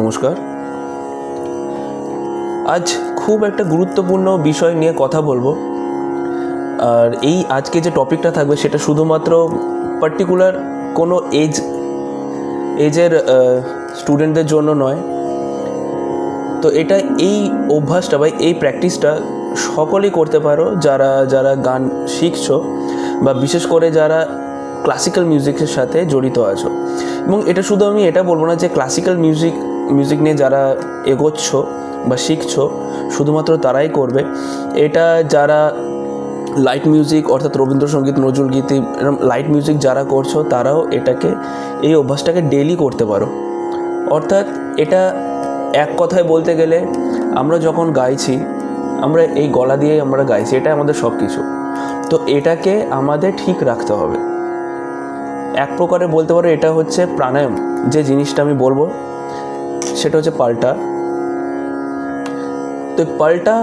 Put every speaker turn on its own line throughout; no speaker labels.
নমস্কার। আজ খুব একটা গুরুত্বপূর্ণ বিষয় নিয়ে কথা বলব। আর এই আজকে যে টপিকটা থাকবে সেটা শুধুমাত্র পার্টিকুলার কোনো এজ এজের স্টুডেন্টদের জন্য নয়। তো এটা এই অভ্যাসটা বা এই প্র্যাকটিসটা সকলেই করতে পারো, যারা যারা গান শিখছো বা বিশেষ করে যারা ক্লাসিক্যাল মিউজিকের সাথে জড়িত আছো। এবং এটা শুধু আমি এটা বলব না যে ক্লাসিক্যাল মিউজিক মিউজিক নিয়ে যারা এগোচ্ছ বা শিখছো, শুধুমাত্র তারাই করবে। এটা যারা লাইট মিউজিক অর্থাৎ রবীন্দ্রসঙ্গীত নজরুলগীতি এরকম লাইট মিউজিক যারা করছ, তারাও এটাকে, এই অভ্যাসটাকে ডেলি করতে পারো। অর্থাৎ এটা এক কথায় বলতে গেলে, আমরা যখন গাইছি, আমরা এই গলা দিয়েই আমরা গাইছি এটা আমাদের সব কিছু তো এটাকে আমাদের ঠিক রাখতে হবে। এক প্রকারে বলতে পারো, এটা হচ্ছে প্রাণায়াম। যে জিনিসটা আমি বলব সেটা হচ্ছে পাল্টা। তো পাল্টা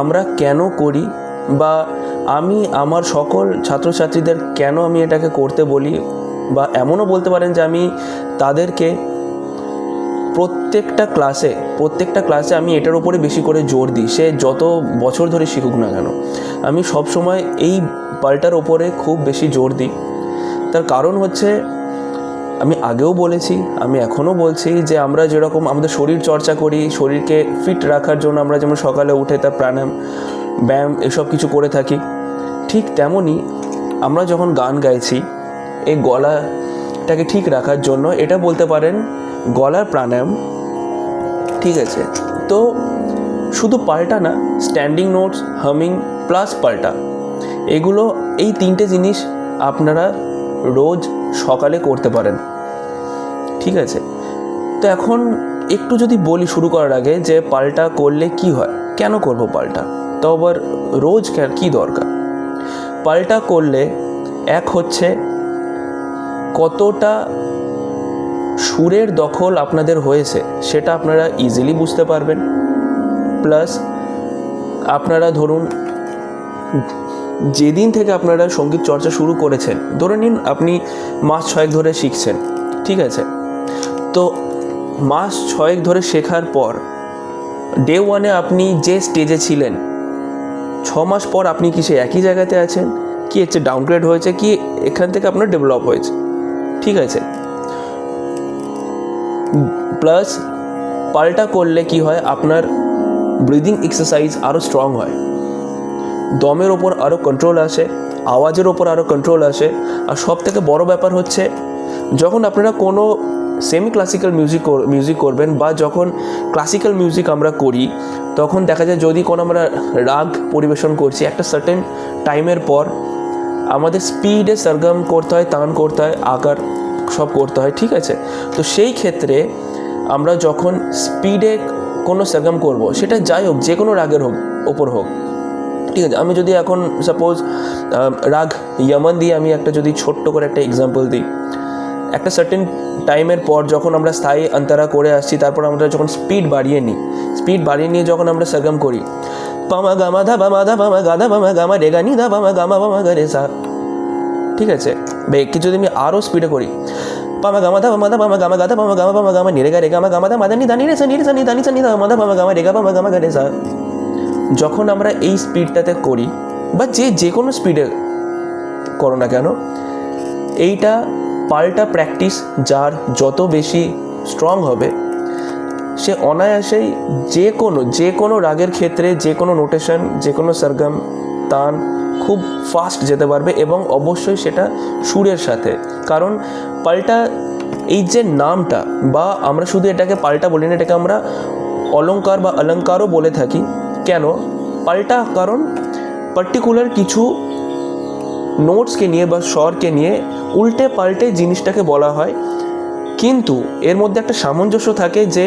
আমরা কেন করি বা আমি আমার সকল ছাত্রছাত্রীদের কেন আমি এটাকে করতে বলি বা এমনও বলতে পারেন যে আমি তাদেরকে প্রত্যেকটা ক্লাসে প্রত্যেকটা ক্লাসে আমি এটার উপরে বেশি করে জোর দিই। সে যত বছর ধরে শিখুক না কেন। আমি সব সময় এই পাল্টার ওপরে খুব বেশি জোর দিই। তার কারণ হচ্ছে আমি আগেও বলেছি, আমি এখনও বলছি যে আমরা যেরকম আমাদের শরীর চর্চা করি, শরীরকে ফিট রাখার জন্য আমরা যেমন সকালে উঠে তার প্রাণায়াম, ব্যায়াম এসব কিছু করে থাকি, ঠিক তেমনই আমরা যখন গান গাইছি, এই গলাটাকে ঠিক রাখার জন্য এটা বলতে পারেন গলার প্রাণায়াম, ঠিক আছে? তো শুধু পাল্টা না স্ট্যান্ডিং নোটস হামিং প্লাস পাল্টা, এগুলো এই তিনটে জিনিস আপনারা রোজ সকালে করতে পারেন। ঠিক আছে? তো এখন একটু যদি বলি শুরু করার আগে যে পাল্টা করলে কি হয়? কেন করব পাল্টা? তো আবার রোজ কে- দরকার? পাল্টা করলে এক হচ্ছে কতটা সুরের দখল আপনাদের হয়েছে সেটা আপনারা ইজিলি বুঝতে পারবেন। প্লাস আপনারা ধরুন যেদিন থেকে আপনারা সংগীত চর্চা শুরু করেছেন, ধরে নিন আপনি মাস ছয়েক ধরে শিখছেন, ঠিক আছে? তো মাস ছয়েক ধরে শেখার পর ডে ওয়ানে আপনি যে স্টেজে ছিলেন, ছ মাস পর আপনি কি সে একই জায়গাতে আছেন? কি হচ্ছে ডাউনগ্রেড হয়েছে? কি এখান থেকে আপনার ডেভেলপ হয়েছে? ঠিক আছে? প্লাস পাল্টা করলে কি হয়? আপনার ব্রিদিং এক্সারসাইজ আরও স্ট্রং হয়। দমের ওপর আরও কন্ট্রোল আসে, আওয়াজের ওপর আরও কন্ট্রোল আসে। আর সব থেকে বড় ব্যাপার হচ্ছে, যখন আপনারা কোনো সেমি ক্লাসিক্যাল মিউজিক মিউজিক করবেন বা যখন ক্লাসিক্যাল মিউজিক আমরা করি, তখন দেখা যায় যদি কোনো আমরা রাগ পরিবেশন করছি, একটা সার্টেন টাইমের পর আমাদের স্পিডে সরগম করতে হয় তান করতে হয়, আকার সব করতে হয়, ঠিক আছে? তো সেই ক্ষেত্রে আমরা যখন স্পিডে কোনো সরগম করব, সেটা যাই হোক, যে কোনো রাগের হোক, ওপর হোক ঠিক আছে, আমি যদি এখন সাপোজ রাগ ইয়ামান দিয়ে আমি একটা যদি ছোট্ট করে একটা এক্সাম্পল দিই। একটা সার্টেন টাইমের পর যখন আমরা স্থায়ী অন্তরা করে আসছি, তারপর আমরা যখন স্পিড বাড়িয়ে নিই স্পিড বাড়িয়ে নিয়ে যখন আমরা সরগম করি, পামা গামা ধা বামা ধা বামা গাদা বামা গামা রেগা নি ধা বামা গামা বামা গা রে সা। ঠিক আছে? বে কি যদি আমি আরও স্পিডে করি, পামা গামা ধা বামা ধা বামা গামা গাদা বামা গামা বামা গামা নিরে গা রে গামা ধা মাদা নি দা নি রে সা নি রে সা নি দা নি সা নি দা মাদা বামা গামা রেগা বামা গামা গা রে সা। যখন আমরা এই স্পিডটাতে করি, বা যে যে কোনো স্পিডে করো না কেন, এইটা পাল্টা প্র্যাকটিস যার যত বেশি স্ট্রং হবে, সে অনায়াসেই যে কোনো যে কোনো রাগের ক্ষেত্রে যে কোনো নোটেশন যে কোনো সরগম তান খুব ফাস্ট যেতে পারবে এবং অবশ্যই সেটা সুরের সাথে। কারণ পাল্টা এই যে নামটা, বা আমরা শুধু এটাকে পাল্টা বলি না, এটাকে আমরা অলঙ্কার বা অলঙ্কারও বলে থাকি কেন? পাল্টা কারণ? পার্টিকুলার কিছু নোটসকে নিয়ে বা স্বরকে নিয়ে উল্টে পাল্টে জিনিসটাকে বলা হয়। কিন্তু এর মধ্যে একটা সামঞ্জস্য থাকে যে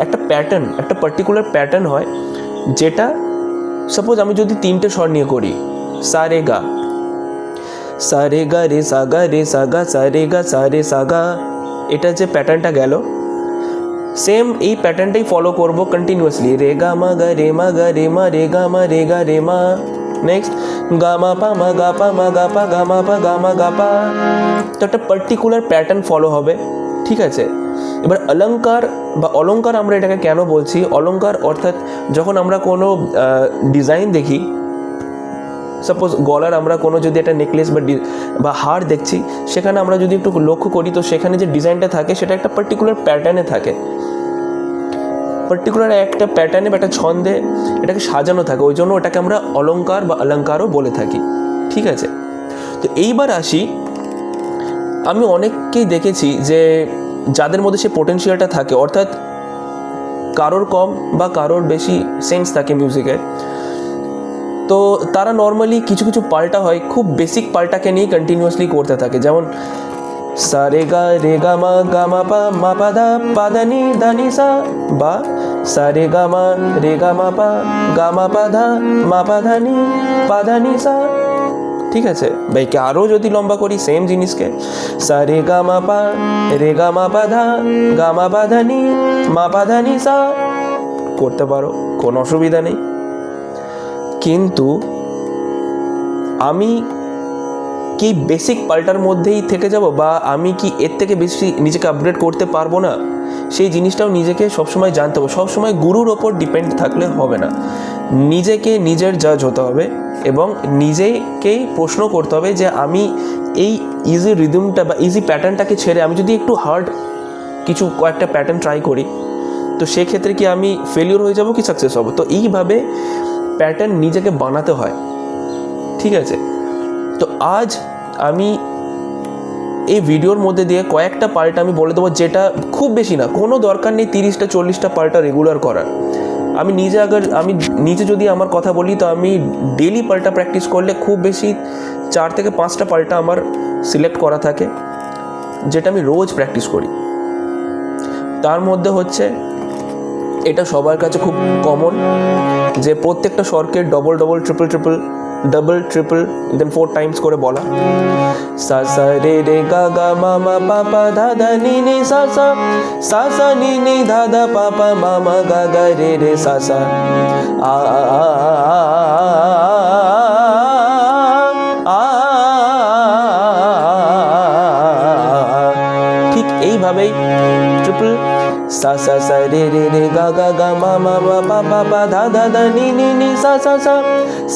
একটা প্যাটার্ন একটা পার্টিকুলার প্যাটার্ন হয় যেটা সাপোজ আমি যদি তিনটে স্বর নিয়ে করি সা রে গা সা রে গা রে সা গা রে সা গা সা রে গা সা রে সা গা এটা যে প্যাটার্নটা গেল সেম এই প্যাটার্নটাই ফলো করব কন্টিনিউয়াসলি রে গা মা গা রে মা গা রে মা, রে গা মা রে গা রে মা। নেক্সট গা মা পা মা গা পা মা গা পা গা মা পা গা মা গা পা। তো একটা পার্টিকুলার প্যাটার্ন ফলো হবে, ঠিক আছে? এবার অলঙ্কার বা অলঙ্কার আমরা এটাকে কেন বলছি? অলঙ্কার অর্থাৎ যখন আমরা কোনো ডিজাইন দেখি সাপোজ গলার আমরা কোনো যদি একটা নেকলেস বা বা হার দেখছি, সেখানে আমরা যদি একটু লক্ষ্য করি, তো সেখানে যে ডিজাইনটা থাকে, সেটা একটা পার্টিকুলার প্যাটার্নে থাকে। পার্টিকুলার একটা প্যাটার্নে বা একটা ছন্দে এটাকে সাজানো থাকে, ওই জন্য ওটাকে আমরা অলঙ্কার বা অলঙ্কারও বলে থাকি। ঠিক আছে? তো এইবার আসি, আমি অনেককেই দেখেছি যে যাদের মধ্যে সে পোটেনশিয়ালটা থাকে, অর্থাৎ কারোর কম বা কারোর বেশি সেন্স থাকে মিউজিকের তো তারা নর্মালি কিছু কিছু পাল্টা হয়, খুব বেসিক পাল্টাকে নিয়ে কন্টিনিউয়াসলি করতে থাকে। যেমন, সা রে গা রে গা মা গা মা পা মা পা দা পা দা নি দা নি সা বা সা রে গা মা রে গা মা পা গা মা পা ধা মা পা ধা নি পা ধা নি সা। ঠিক আছে? ভাইকে আরও যদি লম্বা করি সেম জিনিসকে। সা রে গা মা পা রে গা মা পা ধা গা মা পা ধা নি মা পা ধা নি সা। করতে পারো, কোনো অসুবিধা নেই। কিন্তু আমি কি বেসিক পাল্টার মধ্যেই থেকে যাব বা আমি কি এর থেকে বেশি নিজেকে আপগ্রেড করতে পারব না? সেই জিনিসটাও নিজেকে সবসময় জানতে হবে। সবসময় গুরুর ওপর ডিপেন্ড থাকলে হবে না। নিজেকে নিজের জাজ হতে হবে এবং নিজেকেই প্রশ্ন করতে হবে যে আমি এই ইজি রিদমটা বা ইজি প্যাটার্নটাকে ছেড়ে আমি যদি একটু হার্ড কিছু কয়েকটা প্যাটার্ন ট্রাই করি, তো সেক্ষেত্রে কি আমি ফেলিওর হয়ে যাব কি সাকসেস হব? তো এইভাবে প্যাটার্ন নিজেকে বানাতে হয়। ঠিক আছে? তো আজ আমি এই ভিডিওর মধ্যে দিয়ে কয়েকটা পাল্টা আমি বলে দেবো যেটা খুব বেশি না, কোনো দরকার নেই তিরিশটা, চল্লিশটা পাল্টা রেগুলার করার। আমি নিজে আগার, আমি নিজে যদি আমার কথা বলি, তো আমি ডেলি পাল্টা প্র্যাকটিস করলে খুব বেশি চার থেকে পাঁচটা পাল্টা আমার সিলেক্ট করা থাকে, যেটা আমি রোজ প্র্যাকটিস করি। তার মধ্যে হচ্ছে এটা সবার কাছে খুব কমন যে প্রত্যেকটা স্বরকে double double triple triple double triple then four times করে বলা সা সা রে রে গা গা মা মা পা পা ধা ধা নি নি সা সা সা সা নি নি ধা ধা পা পা মা মা গা গা রে রে সা সা আ আ আ ঠিক এইভাবেই সা সা সা রে রে রে গা গা গা মা মা মা পা পা পা ধা ধা ধা নি নি নি সা সা সা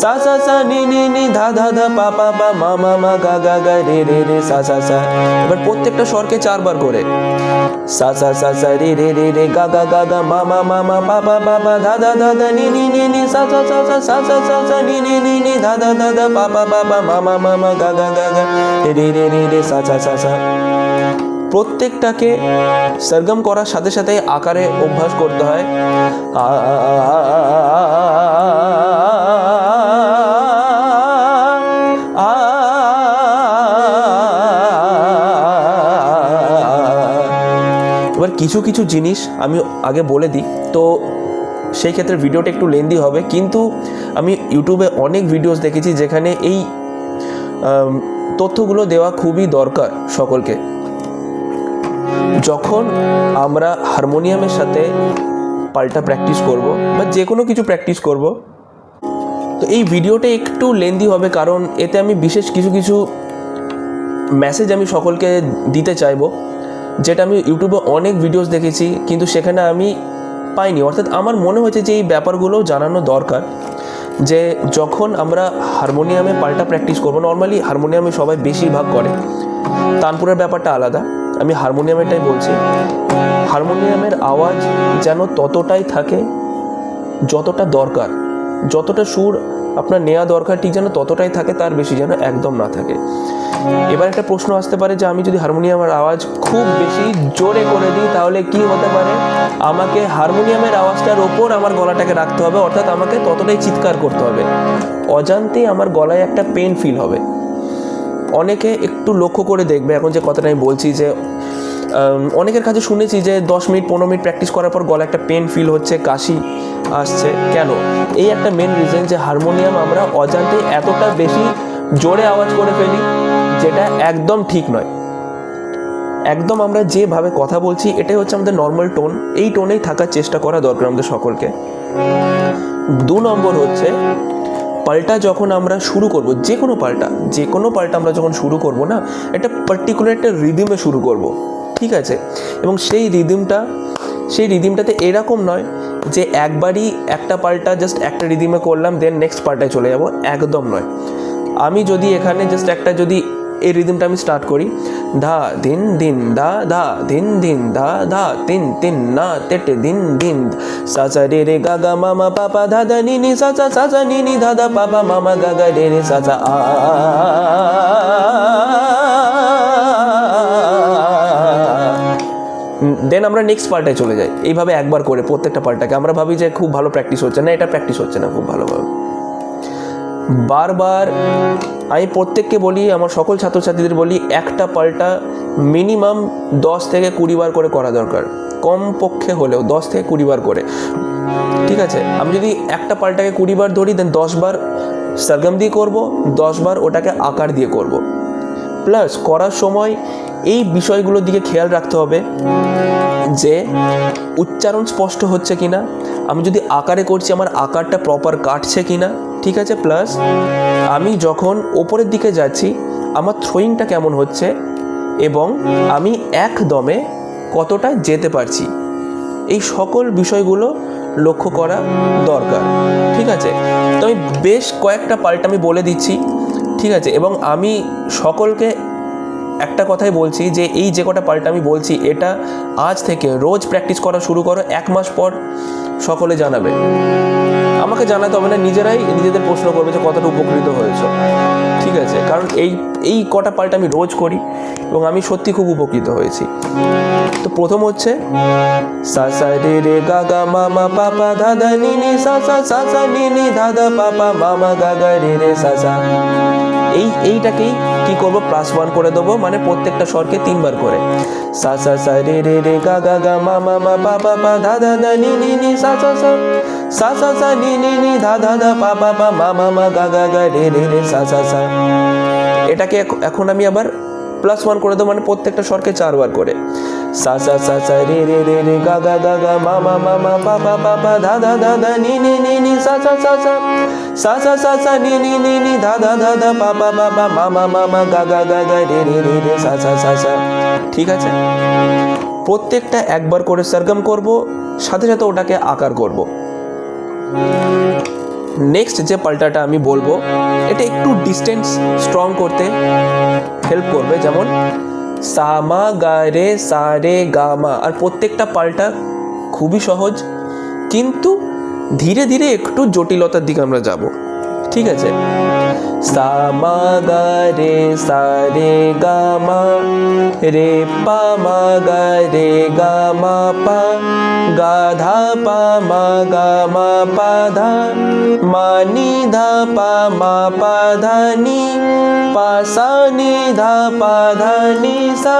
সা সা সা নি নি নি ধা ধা ধা পা পা পা মা মা মা গা গা গা রে রে রে সা সা সা এবার প্রত্যেকটা স্বরকে চারবার করে সা সা সা সা রে রে রে রে গা গা গা গা মা মা মা মা পা পা পা পা ধা ধা ধা ধা নি নি নি নি সা সা সা সা সা সা সা সা নি নি নি নি ধা ধা ধা ধা পা পা পা পা মা মা মা মা গা গা গা গা রে রে রে রে সা সা সা সা প্রত্যেকটাকে সরগম করার সাথে সাথে আকারে অভ্যাস করতে হয়। এবার কিছু কিছু জিনিস আমি আগে বলে দিই। তো সেই ক্ষেত্রে ভিডিওটা একটু লেন্দি হবে। কিন্তু আমি ইউটিউবে অনেক ভিডিওস দেখেছি যেখানে এই তথ্যগুলো দেওয়া খুবই দরকার সকলকে। যখন আমরা হারমোনিয়ামের সাথে পাল্টা প্র্যাকটিস করব বা যে কোনো কিছু প্র্যাকটিস করব, তো এই ভিডিওটা একটু লেন্দি হবে কারণ এতে আমি বিশেষ কিছু কিছু মেসেজ আমি সকলকে দিতে চাইব। যেটা আমি ইউটিউবে অনেক ভিডিওস দেখেছি, কিন্তু সেখানে আমি পাইনি। অর্থাৎ আমার মনে হয়েছে যে এই ব্যাপারগুলো জানানো দরকার, যে যখন আমরা হারমোনিয়ামে পাল্টা প্র্যাকটিস করব নর্মালি হারমোনিয়ামে সবাই বেশিরভাগ করে, তানপুরের ব্যাপারটা আলাদা। আমি হারমোনিয়ামেরটাই বলছি। হারমোনিয়ামের আওয়াজ যেন ততটাই থাকে যতটা দরকার। যতটা সুর আপনার নেওয়া দরকার, ঠিক যেন ততটাই থাকে তার বেশি যেন একদম না থাকে। এবার একটা প্রশ্ন আসতে পারে যে আমি যদি হারমোনিয়ামের আওয়াজ খুব বেশি জোরে করে দিই, তাহলে কি হতে পারে? আমাকে হারমোনিয়ামের আওয়াজটার ওপর আমার গলাটাকে রাখতে হবে, অর্থাৎ আমাকে ততটাই চিৎকার করতে হবে। অজান্তেই আমার গলায় একটা পেন ফিল হবে। অনেকে একটু লক্ষ্য করে দেখবে, এখন যে কথাটা আমি বলছি যে অনেকের কাছে শুনেছি যে দশ মিনিট, পনেরো মিনিট প্র্যাকটিস করার পর গলা একটা পেন ফিল হচ্ছে, কাশি আসছে। কেন? এই একটা মেন রিজন যে হারমোনিয়াম আমরা অজান্তে এতটা বেশি জোরে আওয়াজ করে ফেলি, যেটা একদম ঠিক নয়। একদম আমরা যেভাবে কথা বলছি, এটাই হচ্ছে আমাদের নর্মাল টোন এই টোনেই থাকার চেষ্টা করা দরকার আমাদের সকলকে। দু নম্বর হচ্ছে পাল্টা যখন আমরা শুরু করব, যে কোনো পাল্টা, যে কোনো পাল্টা আমরা যখন শুরু করব না, একটা পার্টিকুলার একটা রিদিমে শুরু করব, ঠিক আছে? এবং সেই রিদিমটা সেই রিদিমটাতে এরকম নয় যে একবারই একটা পাল্টা জাস্ট একটা রিদিমে করলাম দেন নেক্সট পাল্টায় চলে যাব, একদম নয়। আমি যদি এখানে জাস্ট একটা যদি এই রিদিমটা আমি স্টার্ট করি। ধা, দিন দিন, দা, ধা, দিন দিন ধা ধা, তিন তিন, না, তেটে, দিন দিন সা সা, রে রে, গা গা মামা পাপা ধা ধা, নি নি, সা সা সা সা, নি নি, ধা ধা পাপা মামা গা গা, রে রে, সা সা, আ দেন আমরা নেক্সট পার্টায় চলে যাই। এইভাবে একবার করে প্রত্যেকটা পার্টটাকে। আমরা ভাবি যে খুব ভালো প্র্যাকটিস হচ্ছে না, এটা প্র্যাকটিস হচ্ছে না খুব ভালোভাবে। বারবার আমি প্রত্যেককে বলি, আমার সকল ছাত্রছাত্রীদের বলি, একটা পাল্টা মিনিমাম দশ থেকে কুড়ি বার করে করা দরকার। কম পক্ষে হলেও দশ থেকে কুড়ি বার করে। ঠিক আছে? আমি যদি একটা পাল্টাকে কুড়ি বার ধরি দেন দশ বার সরগম দিয়ে করব, দশ বার ওটাকে আকার দিয়ে করব। প্লাস করার সময় এই বিষয়গুলোর দিকে খেয়াল রাখতে হবে যে, উচ্চারণ স্পষ্ট হচ্ছে কিনা, আমি যদি আকারে করছি, আমার আকারটা প্রপার কাটছে কিনা ঠিক আছে প্লাস আমি যখন ওপরের দিকে যাচ্ছি, আমার থ্রোয়িংটা কেমন হচ্ছে এবং আমি একদমে কতটা যেতে পারছি, এই সকল বিষয়গুলো লক্ষ্য করা দরকার, ঠিক আছে? তো আমি বেশ কয়েকটা পাল্টা আমি বলে দিচ্ছি, ঠিক আছে? এবং আমি সকলকে একটা কথাই বলছি যে, এই যে কটা পাল্টা আমি বলছি, এটা আজ থেকে রোজ প্র্যাকটিস করা শুরু করো, এক মাস পর সকলে জানাবে। আমাকে জানাতে হবে না নিজেরাই নিজেদের প্রশ্ন করবে যে কতটা উপকৃত হয়েছে। ঠিক আছে? কারণ এই এই কটা পাল্টা আমি রোজ করি এবং আমি সত্যি খুব উপকৃত হয়েছি। তো প্রথম হচ্ছে, সা সা, রে রে, গা গা মামা পাপা দাদা নি নি, সা সা সা সা, নি নি দাদা পাপা মামা গা গা, রে রে, সা সা। এই, এইটাকেই কি করব? প্লাস ওয়ান করে দেবো মানে প্রত্যেকটা স্বরকে তিনবার করে। সা সা সা, রে রে রে, গা গা গা, মা মা মা, পা পা পা, ধা ধা ধা, নি নি নি, সা সা সা। সা সা সা নি নি নি ধা ধা ধা পা পা পা মা মা মা গা গা গা রে রে রে সা সা সা এটাকে এখ- এখন আমি আবার প্লাস ওয়ান করে দেবো মানে প্রত্যেকটা স্বরকে চারবার করে সা সা সা সা রে রে রে রে গা গা গা গা মা মা মা মা পা পা পা পা ধা ধা ধা ধা নি নি নি নি সা সা সা সা সা সা সা সা নি নি নি নি ধা ধা ধা ধা পা পা পা পা মা মা মা মা গা গা গা গা রে রে রে রে সা সা সা সা ঠিক আছে প্রত্যেকটা একবার করে সরগম করব সাথে সাথে ওটাকে আকার করব নেক্সট যে পাল্টাটা আমি বলব, এটা একটু ডিস্টেন্স স্ট্রং করতে হেল্প করবে। যেমন সামা গা, রে, সা, রে, গা, মা, আর প্রত্যেকটা পাল্টা খুবই সহজ। কিন্তু ধীরে ধীরে একটু জটিলতার দিকে আমরা যাব। ঠিক আছে? সামা গা রে সা রে গা মা রে পা মা গা রে গা মা পা গা ধা পা মা গা মা পা ধা মা নি ধা পা মা পা ধা নি পা সা নি ধা পা ধা নি সা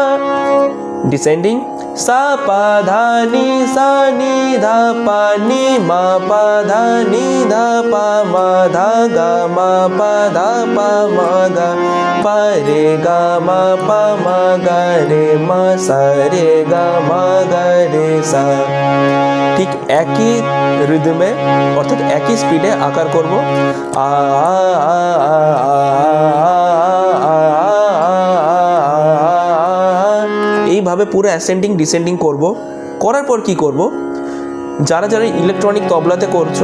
ডিসেন্ডিং সা পা ধা নি সা নি ধা পা নি মা পা ধা নি ধা পা মা ধা গা মা পা ধা পা মা গা পা রে গা মা পা মা গা রে মা সা রে গা মা গা রে সা ঠিক একই রিদমে অর্থাৎ একই স্পিডে আকার করব। আ আ আ আ আ এইভাবে পুরো অ্যাসেন্ডিং ডিসেন্ডিং করব। করার পর কি করব? যারা যারা ইলেকট্রনিক তবলাতে করছ,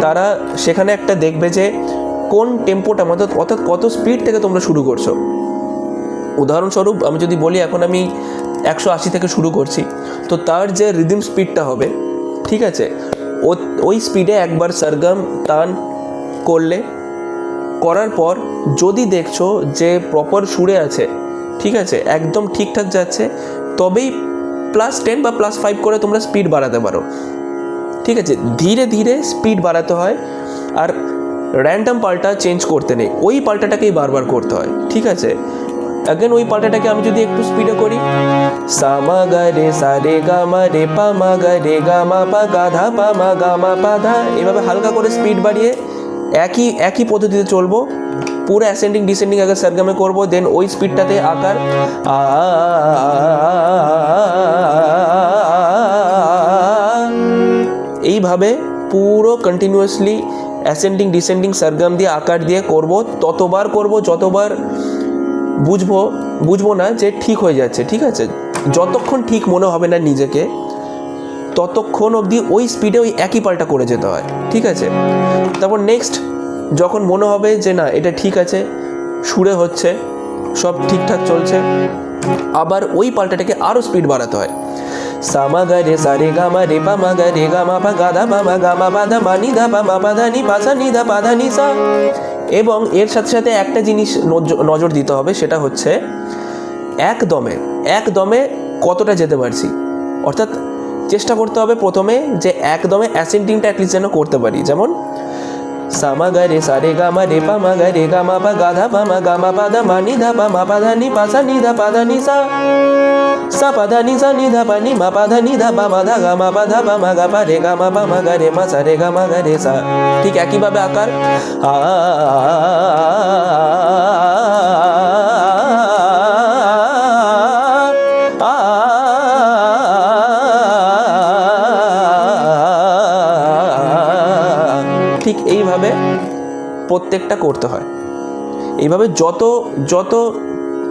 তারা সেখানে একটা দেখবে যে কোন টেম্পোটা অর্থাৎ অর্থাৎ কত স্পিড থেকে তোমরা শুরু করছ। উদাহরণস্বরূপ, আমি যদি বলি এখন আমি একশো আশি থেকে শুরু করছি, তো তার যে রিদিম স্পিডটা হবে, ঠিক আছে? ও, ওই স্পিডে একবার সরগম টান করলে, করার পর যদি দেখছ যে প্রপার সুরে আছে ঠিক আছে? একদম ঠিকঠাক যাচ্ছে। তবেই প্লাস টেন বা প্লাস ফাইভ করে তোমরা স্পিড বাড়াতে পারো। ঠিক আছে? ধীরে ধীরে স্পিড বাড়াতে হয়। আর র্যান্ডম পাল্টা চেঞ্জ করতে নেই। ওই পাল্টাটাকেই বারবার করতে হয়। ঠিক আছে? অ্যাগেন ওই পাল্টাটাকে আমি যদি একটু স্পিডে করি। সামা গা, রে, সা, রে, গা, মা, রে, পা, মা, গা, রে, গা, মা, পা, গা, ধা, পা, মা, গা, মা, পা, ধা। এভাবে হালকা করে স্পিড বাড়িয়ে একই একই পদ্ধতিতে চলবো। পুরো অ্যাসেন্ডিং ডিসেন্ডিং আগে সরগমে করব দেন ওই স্পিডটাতে আকার, এইভাবে পুরো কন্টিনিউয়াসলি অ্যাসেন্ডিং ডিসেন্ডিং সরগম দিয়ে আকার দিয়ে করব, ততবার করব, যতবার বুঝব বুঝব না যে ঠিক হয়ে যাচ্ছে, ঠিক আছে? যতক্ষণ ঠিক মনে হবে না নিজেকে, ততক্ষণ অবধি ওই স্পিডে ওই একই পাল্টা করে যেতে হয়, ঠিক আছে? তারপর নেক্সট যখন মনে হবে যে না, এটা ঠিক আছে, সুরে হচ্ছে, সব ঠিকঠাক চলছে, আবার ওই পাল্টাটাকে আরও স্পিড বাড়াতে হয়। সামা গা রে, সা রে গা মা রে, পা মা গা রে, গা মা পা গা পা মা গা মা মা নি ধা পা মা পা ধা নি পা সা নি পা নি সা। এবং এর সাথে সাথে একটা জিনিস নজ- নজর দিতে হবে, সেটা হচ্ছে একদমে একদমে কতটা যেতে পারছি। অর্থাৎ চেষ্টা করতে হবে প্রথমে যে একদমে অ্যাসেন্টিংটা অ্যাটলিস্ট যেন করতে পারি। যেমন সামা গা রে সা রে গা মা রে পা মা গা রে গা মা পা গা ধা পা মা গা মা পা ধা মা নি ধা পা মা পা ধা নি পা সা নি ধা পা ধা নি সা সা পা ধা নি সা নি ধা পা নি মা পা ধা নি ধা পা মা ধা গা মা পা ধা পা মা গা পা রে গা মা পা মা গা রে মা সা রে গা মা গা রে সা ঠিক একইভাবে আকার আ প্রত্যেকটা করতে হয়। এইভাবে যত যত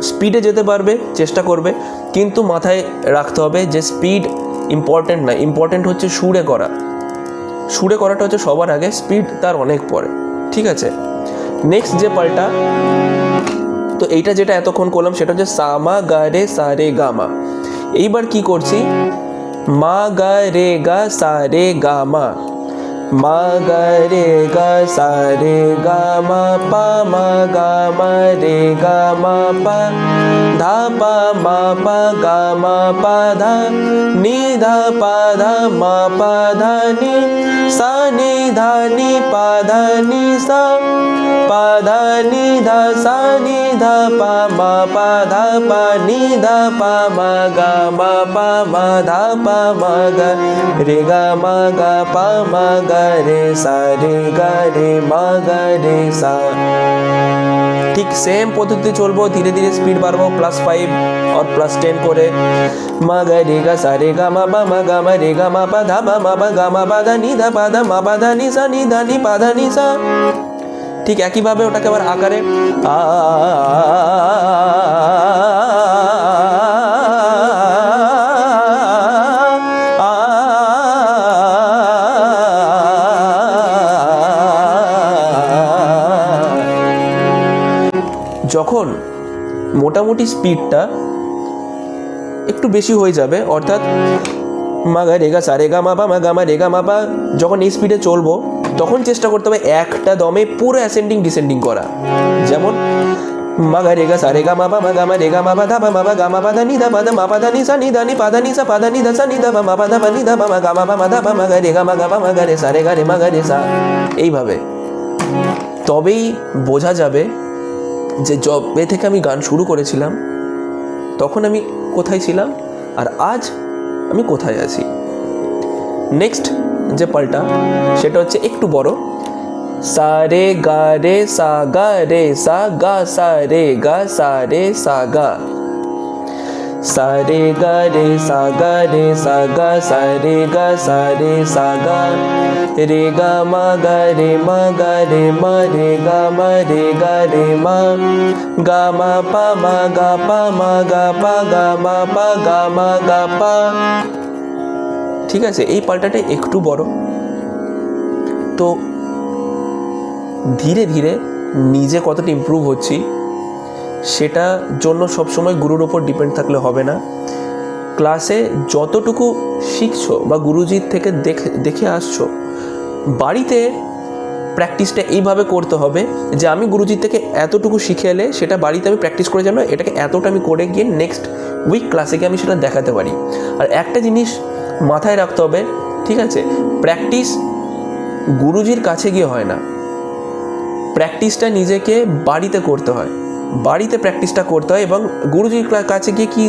স্পিডে যেতে পারবে, চেষ্টা করবে, কিন্তু মাথায় রাখতে হবে যে স্পিড ইম্পর্ট্যান্ট না। ইম্পর্ট্যান্ট হচ্ছে সুরে করা। সুরে করাটা হচ্ছে সবার আগে স্পিড তার অনেক পরে। ঠিক আছে? নেক্সট যে পাল্টা, তো এইটা যেটা এতক্ষণ করলাম, সেটা হচ্ছে সামা গা, রে, সা, রে, গা, মা। এইবার কি করছি? মা, গা, রে, গা, সা, রে, গা মা মা গা রে গা সা রে গা মা পা মা গা মা রে গা মা পা ধা পা মা পা গা মা পা ধা নি ধা পা ধা মা পা ধা নি সা নি ধা নি পা ধা নি সা পা ধা নি ধা সা নি ধা পা মা পা ধা পা নি ধা পা মা গা মা পা মা ধা পা মা গা রে গা মা গা পা মা গা রে সা রে গা রে মা গা রে সা ঠিক সেম পদ্ধতি চলবো ধীরে ধীরে স্পিড বাড়বো প্লাস ফাইভ আর প্লাস টেন করে মা গা রে গা সা রে গা মা পা মা গা মা রে গা মা পা ধা মা মা পা গা মা পা ধা নি ধা পা ধা মা পা ধা নি সা নি ধা নি পা ধা নি সা ঠিক একইভাবে ওটাকে আবার আকারে আ মোটামুটি স্পিডটা একটু বেশি হয়ে যাবে, অর্থাৎ মাগা রেগা সা রেগা মাপা মা গামা রেগা মাপা, যখন এই স্পিডে চলবো, তখন চেষ্টা করতে হবে একটা দমে পুরো অ্যাসেন্ডিং ডিসেন্ডিং করা। যেমন মাগা রেগা সা রেগা মাপা মা গামা রেগা মাপা, ধা পা মাপা গামা পা ধা নি ধা পা ধা মা পা ধা নি সা নি ধা নি পা ধা নি সা পা ধা নি ধা সা নি ধা পা মা পা ধা পা নি ধা পা মা পা মা পা মা গা রেগা মা গা মা গা রে সা রে গা রে মা গা রে সা এইভাবে। তবেই বোঝা যাবে যে জবে থেকে আমি গান শুরু করেছিলাম, তখন আমি কোথায় ছিলাম আর আজ আমি কোথায় আছি? নেক্সট যে পাল্টা, সেটা হচ্ছে একটু বড়। সা রে গা রে সা গা রে সা গা, সা রে গা, সা রে সা গা। সা রে গা রে সা গা রে সা গা সা রে গা সা রে সা গা রে গা মা গা, রে মা গা, রে মা, রে গা মা, রে গা, রে মা। গা মা পা, মা গা পা, মা গা পা, গা মা পা, গা মা গা পা। ঠিক আছে, এই পাল্টাটা একটু বড়। তো ধীরে ধীরে নিজে কতটা ইমপ্রুভ হচ্ছি সেটা জন্য সবসময় গুরুর ওপর ডিপেন্ড থাকলে হবে না। ক্লাসে যতটুকু শিখছো বা গুরুজির থেকে দেখে দেখে আসছো, বাড়িতে প্র্যাকটিসটা এইভাবে করতে হবে যে আমি গুরুজির থেকে এতটুকু শিখে এলে সেটা বাড়িতে আমি প্র্যাকটিস করে জানো এটাকে এতটা আমি করে গিয়ে নেক্সট উইক ক্লাসে গিয়ে আমি সেটা দেখাতে পারি। আর একটা জিনিস মাথায় রাখতে হবে, ঠিক আছে? প্র্যাকটিস গুরুজির কাছে গিয়ে হয় না। প্র্যাকটিসটা নিজেকে বাড়িতে করতে হয়। বাড়িতে প্র্যাকটিসটা করতে হয় এবং গুরুজির কাছে গিয়ে কী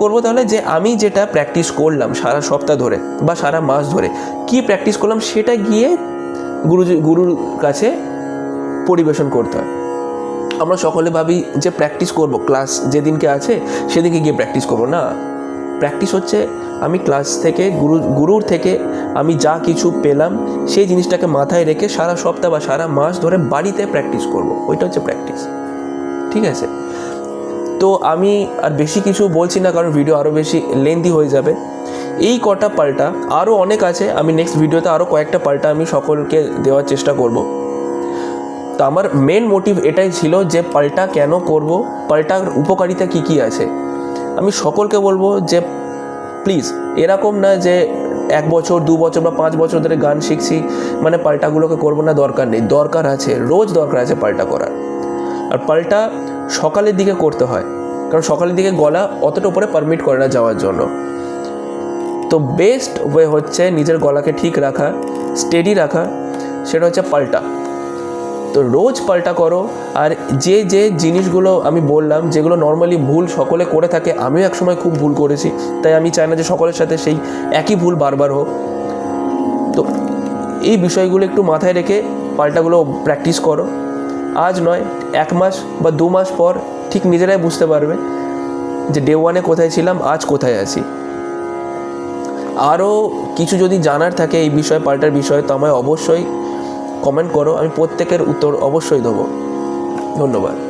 করব তাহলে? যে আমি যেটা প্র্যাকটিস করলাম সারা সপ্তাহ ধরে বা সারা মাস ধরে, কি প্র্যাকটিস করলাম সেটা গিয়ে গুরুজি, গুরুর কাছে পরিবেশন করতে হয়। আমরা সকলে ভাবি যে প্র্যাকটিস করব ক্লাস যেদিনকে আছে সেদিনকে গিয়ে প্র্যাকটিস করব। না প্র্যাকটিস হচ্ছে আমি ক্লাস থেকে, গুরু, গুরুর থেকে আমি যা কিছু পেলাম সেই জিনিসটাকে মাথায় রেখে সারা সপ্তাহ বা সারা মাস ধরে বাড়িতে প্র্যাকটিস করব। ওইটা হচ্ছে প্র্যাকটিস ঠিক আছে? তো আমি আর বেশি কিছু বলছি না, কারণ ভিডিও আরও বেশি লেন্দি হয়ে যাবে। এই কটা পাল্টা আরও অনেক আছে, আমি নেক্সট ভিডিওতে আরও কয়েকটা পাল্টা আমি সকলকে দেওয়ার চেষ্টা করব। তো আমার মেন মোটিভ এটাই ছিল যে পাল্টা কেন করব, পাল্টার উপকারিতা কী কী আছে? আমি সকলকে বলব যে প্লিজ এরকম না যে এক বছর, দু বছর বা পাঁচ বছর ধরে গান শিখছি মানে পাল্টাগুলোকে করব না, দরকার নেই। দরকার আছে, রোজ দরকার আছে পাল্টা করার। আর পাল্টা সকালের দিকে করতে হয়। কারণ সকালের দিকে গলা অতটা উপরে পারমিট করে না যাওয়ার জন্য। তো বেস্ট ওয়ে হচ্ছে নিজের গলাকে ঠিক রাখা স্টেডি রাখা, সেটা হচ্ছে পাল্টা। তো রোজ পাল্টা করো, আর যে যে জিনিসগুলো আমি বললাম, যেগুলো নর্মালি ভুল সকলে করে থাকে, আমিও একসময় খুব ভুল করেছি, তাই আমি চাই না যে সকলের সাথে সেই একই ভুল বারবার হোক। তো এই বিষয়গুলো একটু মাথায় রেখে পাল্টাগুলো প্র্যাকটিস করো। আজ নয়, এক মাস বা দু মাস পর ঠিক নিজেরাই বুঝতে পারবে যে ডে ওয়ানে কোথায় ছিলাম, আজ কোথায় আছি। আরও কিছু যদি জানার থাকে এই বিষয়ে, পাল্টার বিষয়ে, তো আমায় অবশ্যই কমেন্ট করো, আমি প্রত্যেকের উত্তর অবশ্যই দেবো। ধন্যবাদ।